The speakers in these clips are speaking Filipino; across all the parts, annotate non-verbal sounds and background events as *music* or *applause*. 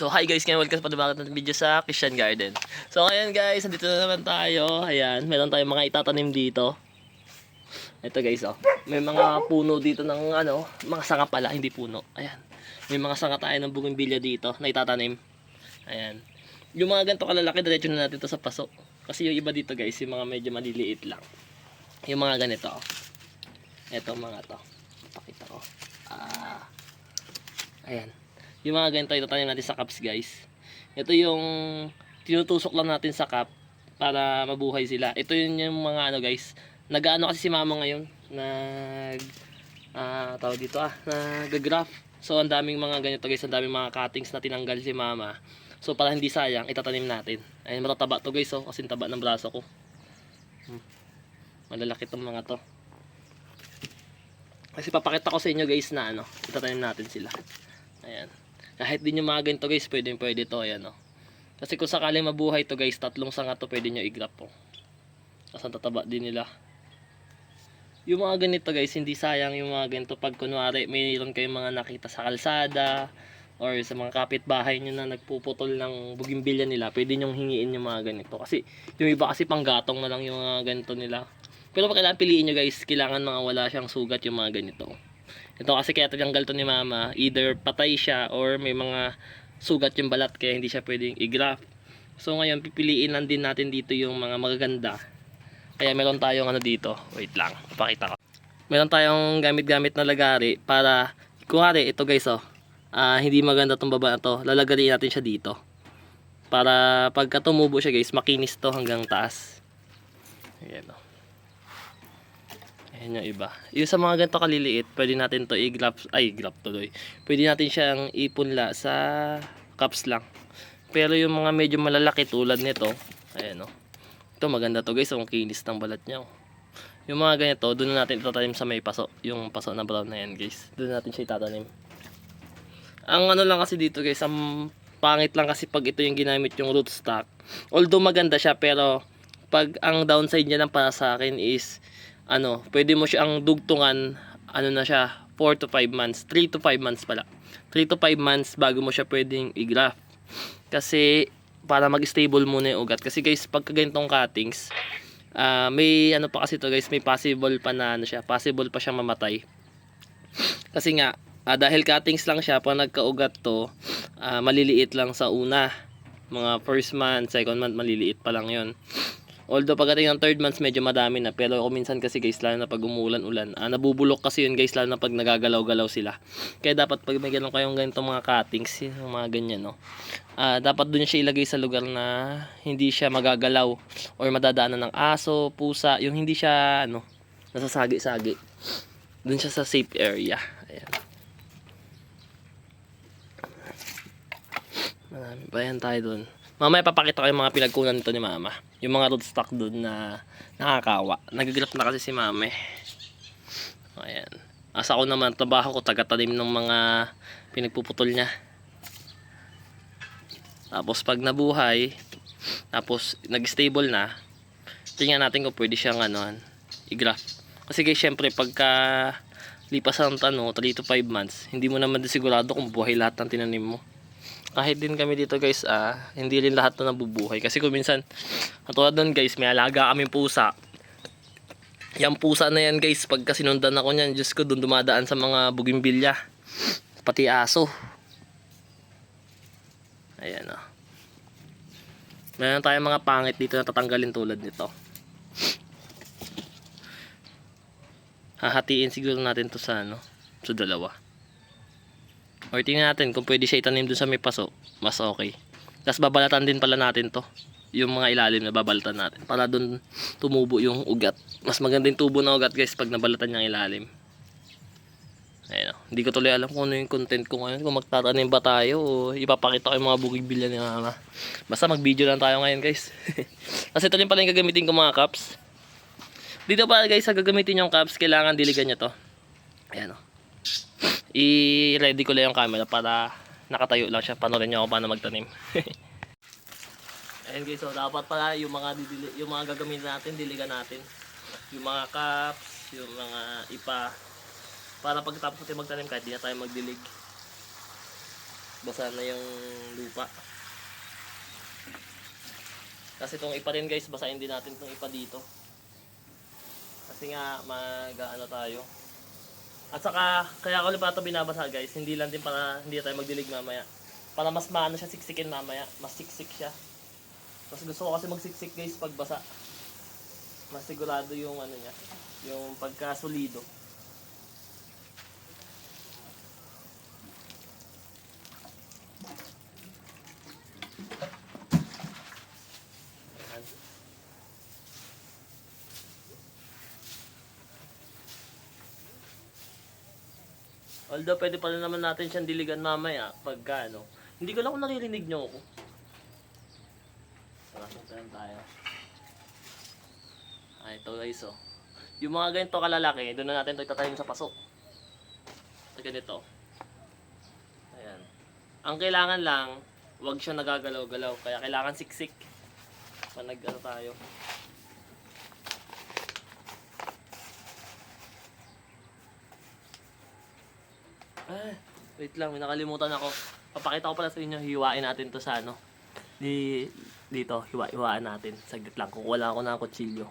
So hi guys, ngayon welcome pa naman natin video sa Christian Garden. So ngayon guys, nandito na naman tayo. Ayan, meron tayong mga itatanim dito. Ito guys, oh. May mga puno dito ng ano, mga sanga pala, hindi puno. Ayan. May mga sanga tayo ng bougainvillea dito na itatanim. Ayan. Yung mga ganito kalalaki, diretso na natin to sa paso. Kasi yung iba dito guys, yung mga medyo maliliit lang. Yung mga ganito, oh. Ito mga to. Pakita ko. Ah. Ayan. Yung mga ganito, itatanim natin sa cups guys. Ito yung tinutusok lang natin sa cup para mabuhay sila. Ito yun yung mga ano guys. Nag-ano kasi si mama ngayon. Nag ah tawag dito ah, nag-graph. So ang daming mga ganito guys, ang daming mga cuttings na tinanggal si mama. So para hindi sayang, itatanim natin. Ayun, matataba to guys oh, kasi taba ng braso ko. Hmm. Malalaki tong mga to. Kasi papakita ko sa inyo guys na ano, itatanim natin sila. Ayan. Kahit din yung mga ganito guys, pwede pwede to. Ayan o. Kasi kung sakaling mabuhay to guys, tatlong sanga to pwede nyo i-grab po. Tapos ang tataba din nila. Yung mga ganito guys, hindi sayang yung mga ganito pag kunwari mayroon kayong mga nakita sa kalsada or sa mga kapitbahay nyo na nagpuputol ng bugimbilya nila, pwede nyong hingiin yung mga ganito. Kasi yung iba kasi panggatong na lang yung mga ganito nila. Pero kailangan piliin nyo guys, kailangan mga wala siyang sugat yung mga ganito. Ito kasi kaya tinanggal to ni mama, either patay siya or may mga sugat yung balat kaya hindi siya pwedeng i-graft. So ngayon pipiliin lang din natin dito yung mga magaganda. Kaya meron tayong ano dito, wait lang, papakita ko. Meron tayong gamit-gamit na lagari para, kuwari ito guys oh, ah, hindi maganda tong baba na to, lalagariin natin siya dito. Para pagka tumubo siya guys, makinis to hanggang taas. Ayan oh. Ayan yung iba. Yung sa mga ganito kaliliit, pwede natin to i-grab, ay grab tuloy. Pwede natin siyang ipunla sa cups lang. Pero yung mga medyo malalaki tulad nito, ayan o. Ito maganda to guys, ang kinis ng balat niya. oh. Yung mga ganito, doon na natin itatanim sa may paso. Yung paso na brown na yan guys. Doon natin siya itatanim. Ang ano lang kasi dito guys, ang pangit lang kasi pag ito yung ginamit yung rootstock. Although maganda siya pero pag ang downside niya lang para sa akin is ano, pwede mo siyang dugtungan, ano na siya, 4 to 5 months, 3 to 5 months pala. 3 to 5 months bago mo siya pwedeng i-graft. Kasi, para mag-stable muna yung ugat. Kasi guys, pagka ganitong cuttings, ah, may ano pa kasi to guys, may possible pa na ano siya, possible pa siyang mamatay. Kasi nga, ah, dahil cuttings lang siya, pag nagkaugat to, ah, maliliit lang sa una. Mga first month, second month, maliliit pa lang yon Although pagdating ng third months medyo madami na. Pero kung minsan kasi guys lalo na pag umuulan-ulan ah, nabubulok kasi yun guys lalo na pag nagagalaw-galaw sila. Kaya dapat pag may ganun kayong ganitong mga cuttings yung mga ganyan no? Ah, dapat dun siya ilagay sa lugar na hindi siya magagalaw or madadaanan ng aso, pusa yung hindi siya ano nasasagi-sagi. Dun siya sa safe area. Ayan. Marami pa yan tayo dun Mamaya papakita ko yung mga pinagkunan nito ni mama. Yung mga rootstock doon na nakakawa. Nagagrap na kasi si mama eh. Ayan. Asa ako naman, trabaho ko, taga-talim ng mga pinagpuputol niya. Tapos pag nabuhay, tapos nag-stable na, tingnan natin kung pwede siyang ano, i-graft. Kasi guys, syempre pagka lipas ng ano, 3 to 5 months, hindi mo naman sigurado kung buhay lahat ng tinanim mo kahit din kami dito guys, ah, hindi rin lahat na nabubuhay. Kasi kung minsan, katulad nun guys, may alaga kaming pusa. Yung pusa na yan guys, pagka sinundan ako niyan, Diyos ko, doon dumadaan sa mga bugimbilya. Pati aso. Ayan o. Oh. Meron tayong mga pangit dito na tatanggalin tulad nito. Hahatiin siguro natin to sa ano, sa dalawa. Or tingnan natin kung pwede siya itanim dun sa may paso. Mas okay. Tapos babalatan din pala natin to. Yung mga ilalim na babalatan natin. Para dun tumubo yung ugat. Mas maganda yung tubo ng ugat guys pag nabalatan niya ilalim. Ayun. oh. Hindi ko tuloy alam kung ano yung content ko ngayon. Kung magtatanim ba tayo o ipapakita ko yung mga bugigbilya ni mama. Basta mag-video lang tayo ngayon guys. *laughs* Kasi ito rin pala yung gagamitin ko mga cups. Dito pala guys, sa gagamitin yung cups, kailangan diligan nyo to. Ayan o. Oh i-ready ko lang yung camera para nakatayo lang siya. Panorin niyo ako paano magtanim. *laughs* Ayan guys, so dapat pala yung mga didili, yung mga gagamitin natin, diligan natin. Yung mga cups, yung mga ipa para pagkatapos natin magtanim kahit di na tayo magdilig. basa na yung lupa. Kasi itong ipa rin guys, basahin din natin itong ipa dito. Kasi nga, mag ano tayo. At saka, kaya ko pa ito binabasa guys, hindi lang din para hindi tayo magdilig mamaya. Para mas maano siya siksikin mamaya, mas siksik siya. Mas gusto ko kasi magsiksik guys pag basa. Mas sigurado yung ano niya, yung pagkasolido. Ayan. Although pwede pa rin naman natin siyang diligan mamaya pagka ano. Hindi ko lang kung naririnig niyo ako. Suntayan tayo. Ah, ito guys oh. Yung mga ganito kalalaki, doon na natin ito itatanim sa paso. Ito ganito. Ayan. Ang kailangan lang, wag siya nagagalaw-galaw. Kaya kailangan siksik. Pa nag ano tayo. Ah, wait lang, may nakalimutan ako. Papakita ko pala sa inyo, hiwain natin to sa ano. Di, dito, hiwa, hiwaan natin. Saglit lang, kung wala ako ng kutsilyo.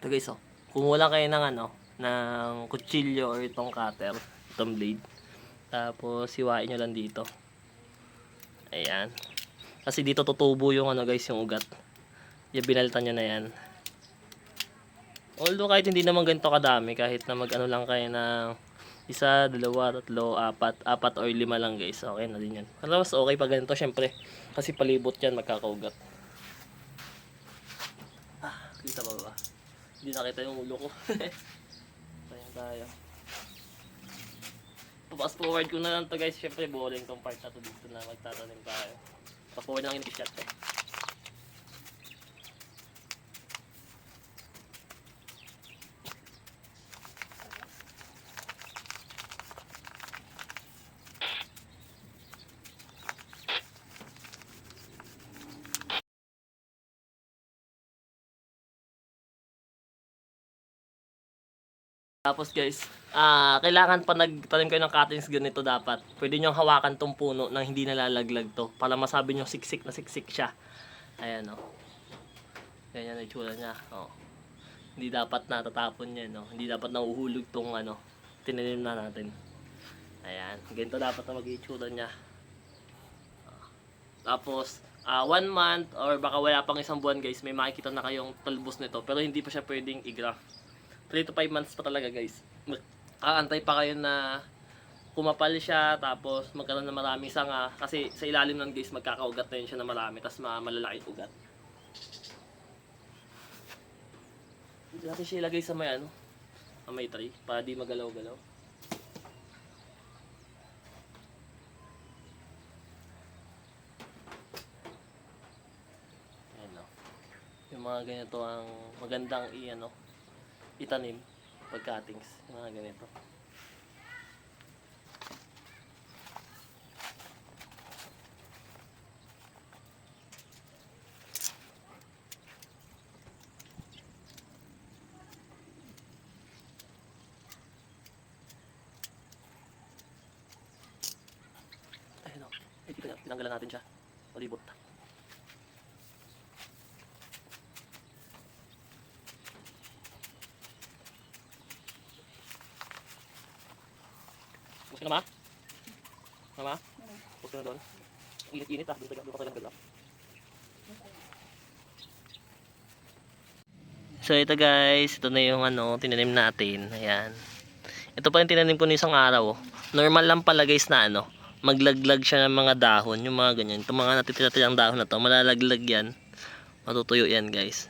Ito guys, oh. Kung wala kayo ng ano, ng kutsilyo or itong cutter, itong blade. Tapos, hiwain nyo lang dito. Ayan. Kasi dito tutubo yung ano guys, yung ugat. Yung binalitan nyo na yan. Although kahit hindi naman ganito kadami, kahit na mag ano lang kayo ng isa, dalawa, tatlo, apat, apat or lima lang guys. Okay na din yan. Pero mas okay pag ganito syempre. Kasi palibot yan, magkakaugat. Ah, kita ba ba? Hindi nakita yung ulo ko. *laughs* Ayan tayo. Fast forward ko na lang to guys. Syempre boring tong part na to dito na magtatanim tayo. Fast forward lang yung shot ko. Tapos guys, ah kailangan pa nagtanim kayo ng cuttings ganito dapat. Pwede nyo hawakan tong puno nang hindi nalalaglag to. Para masabi nyo siksik na siksik siya. Ayan. Oh. Ganyan ang itsura niya. Oh. Hindi dapat natatapon yan. No? Hindi dapat nauhulog tong ano, tinanim na natin. Ayan. Ganito dapat na mag-itsura niya. Ah. Tapos, ah one month or baka wala pang isang buwan guys, may makikita na kayong talbos nito. Pero hindi pa siya pwedeng i-graft. 3 to 5 months pa talaga guys. Aantay pa kayo na kumapal siya tapos magkaroon ng maraming sanga kasi sa ilalim ng guys magkakaugat na yun siya na marami tapos ma malalaking ugat. Hindi natin siya ilagay sa may ano, sa may tray para di magalaw-galaw. Ayan o. Yung mga ganito ang magandang i-ano, itanim pag cuttings, mga ganito. Ayun o. Tina- tinanggalan natin siya. Palibot. Gusto ka na ma? Gusto ka na doon? Init-init ah. Doon doon ka nagdala. So ito guys, ito na yung ano, tinanim natin. Ayan. Ito pa yung tinanim ko ng isang araw. Normal lang pala guys na ano, maglaglag siya ng mga dahon, yung mga ganyan. Itong mga natitira-tirang dahon na to, malalaglag yan. Matutuyo yan guys.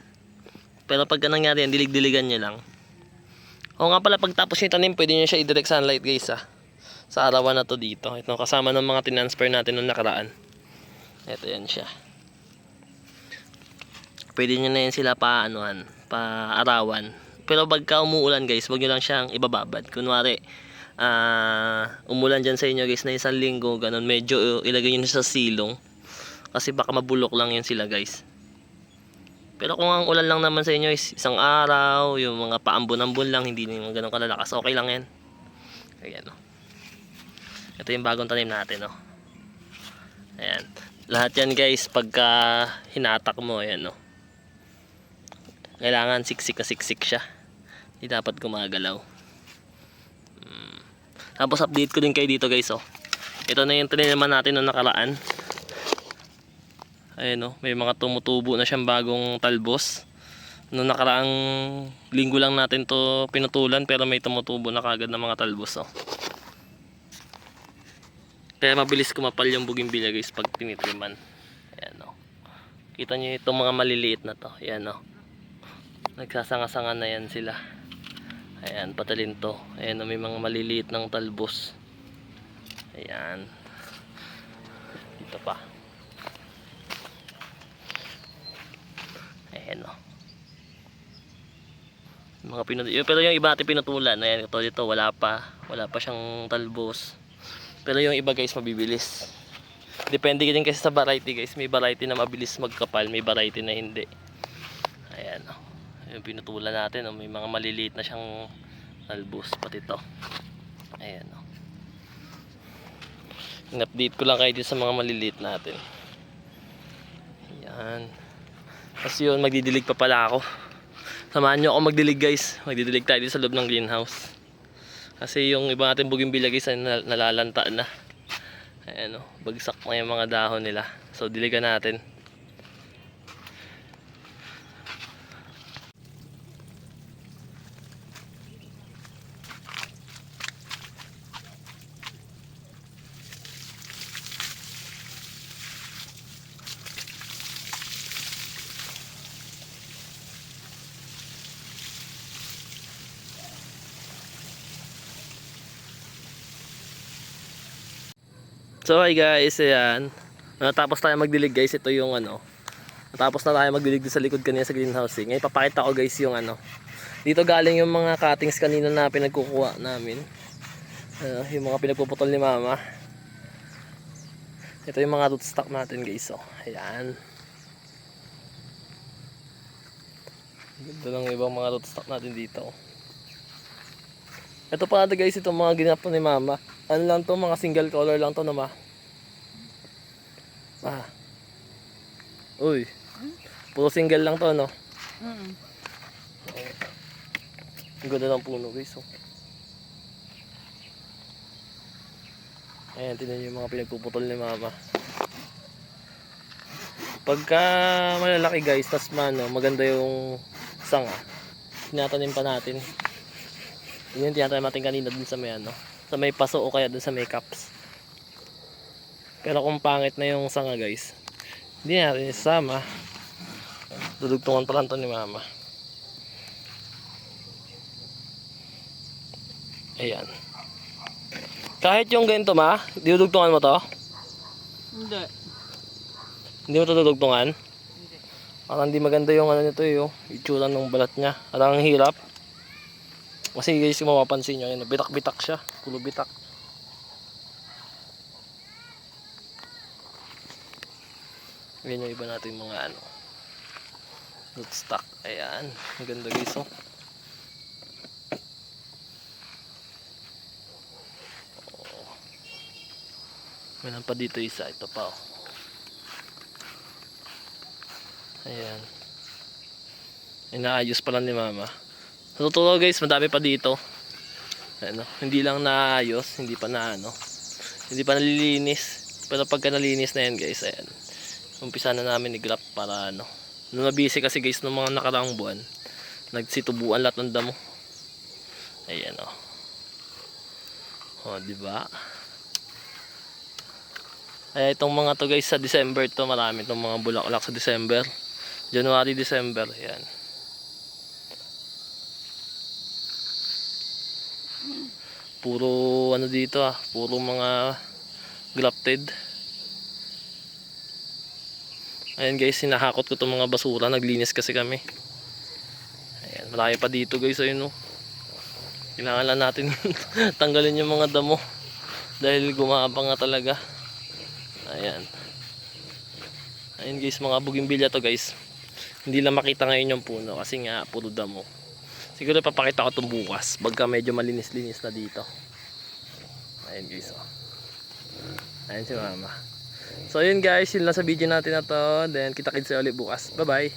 Pero pag nangyari yan, dilig-diligan nyo lang. O nga pala, pagtapos nyo itanim, pwede nyo siya i-direct sunlight guys ah. Sa arawan na to dito. Ito, kasama ng mga tinansfer natin noong nakaraan. Ito yan siya. Pwede nyo na yan sila pa anuhan, pa arawan. Pero pagka umuulan guys, wag nyo lang siyang ibababad. Kunwari, ah umulan dyan sa inyo guys na isang linggo, ganun, medyo uh, ilagay nyo sa silong. Kasi baka mabulok lang yan sila guys. Pero kung ang ulan lang naman sa inyo is isang araw, yung mga paambon-ambon lang, hindi naman ganun kalalakas, okay lang yan. Ayan o. Ito yung bagong tanim natin o. Ayan. Lahat yan guys, pagka hinatak mo, ayan o. Kailangan siksik na siksik siya. Hindi dapat gumagalaw. Mm. Tapos update ko din kayo dito guys oh. Ito na yung naman natin noong nakaraan. Ayan oh, may mga tumutubo na siyang bagong talbos. Noong nakaraang linggo lang natin to pinutulan pero may tumutubo na kagad ng mga talbos oh. Kaya mabilis kumapal yung bugimbilya guys pag tinitriman. Ayan o. Kita nyo itong mga maliliit na to. Ayan o. Nagsasanga-sanga na yan sila. Ayan, patalin to. Ayan o, may mga maliliit ng talbos. Ayan. Dito pa. Ayan o. Mga pinut pero yung iba natin pinutulan. Ayan, ito dito wala pa. Wala pa siyang talbos. Pero yung iba guys mabibilis. Depende din kasi sa variety guys. May variety na mabilis magkapal, may variety na hindi. Ayan oh. Yung pinutulan natin, oh. may mga maliliit na siyang albus pati to. Ayan oh. In-update ko lang kayo dito sa mga maliliit natin. Ayan. Kasi yun, magdidilig pa pala ako. Samahan nyo ako magdilig guys. Magdidilig tayo sa loob ng greenhouse. Kasi yung iba natin bugimbilya guys ay nal- nalalanta na. Ayan o, bagsak na yung mga dahon nila. So diligan natin. So hi guys, ayan. Natapos tayo magdilig guys, ito yung ano. Natapos na tayo magdilig sa likod kanina sa greenhouse. Eh. Ngayon papakita ko guys yung ano. Dito galing yung mga cuttings kanina na pinagkukuha namin. Ano, yung mga pinagpuputol ni mama. Ito yung mga rootstock natin guys. Oh. Ayan. Ganda lang ibang mga rootstock natin dito. Ito pa natin guys, itong mga ginap ni mama. Ano lang to, mga single color lang to na ma. Ah. Uy. Puro single lang to, no? Mm. Ang ganda ng puno guys, oh. Ayan, tinan yung mga pinagpuputol ni mama. Pagka malalaki guys, tas mano, maganda yung sanga. Tinatanim pa natin. Yun yung tinatanim natin kanina dun sa may ano, sa may paso o kaya dun sa may cups. Pero kung pangit na yung sanga guys, hindi natin isama. Dudugtungan pa lang to ni mama. Ayan. Kahit yung ganito ma, dudugtungan mo to? Hindi. Hindi mo to dudugtungan? Hindi. Parang hindi maganda yung ano nito yung itsura ng balat niya. Parang ang hirap. Kasi guys, kung mapapansin nyo, yun, bitak-bitak siya. Kulo-bitak. Yan yung iba natin mga ano. Rootstock. Ayan. Ang ganda guys oh. Meron pa dito isa. Ito pa oh. Ayan. Inaayos pa lang ni mama. Totoo guys, madami pa dito. Ano, hindi lang naayos, hindi pa na ano. Hindi pa nalilinis. Pero pagka nalinis na yan guys, ayan. Umpisa na namin i-grap para ano. Nung kasi guys ng mga nakaraang buwan, nagsitubuan lahat ng damo. Ayan oh. Oh, di ba? Kaya itong mga to guys sa December to, marami itong mga bulaklak sa December. January, December, yan. Puro ano dito ah, puro mga grafted. Ayan guys, sinahakot ko itong mga basura, naglinis kasi kami. Ayan, marami pa dito guys, ayun oh. Kailangan lang natin *laughs* tanggalin yung mga damo. Dahil gumapang nga talaga. Ayan. Ayan guys, mga bugimbilya to guys. Hindi lang makita ngayon yung puno kasi nga puro damo. Siguro papakita ko itong bukas. Pagka medyo malinis-linis na dito. Ayan guys. Oh. Ayan si mama. So yun guys, yun lang sa video natin na to. Then kita-kits ulit bukas. Bye bye.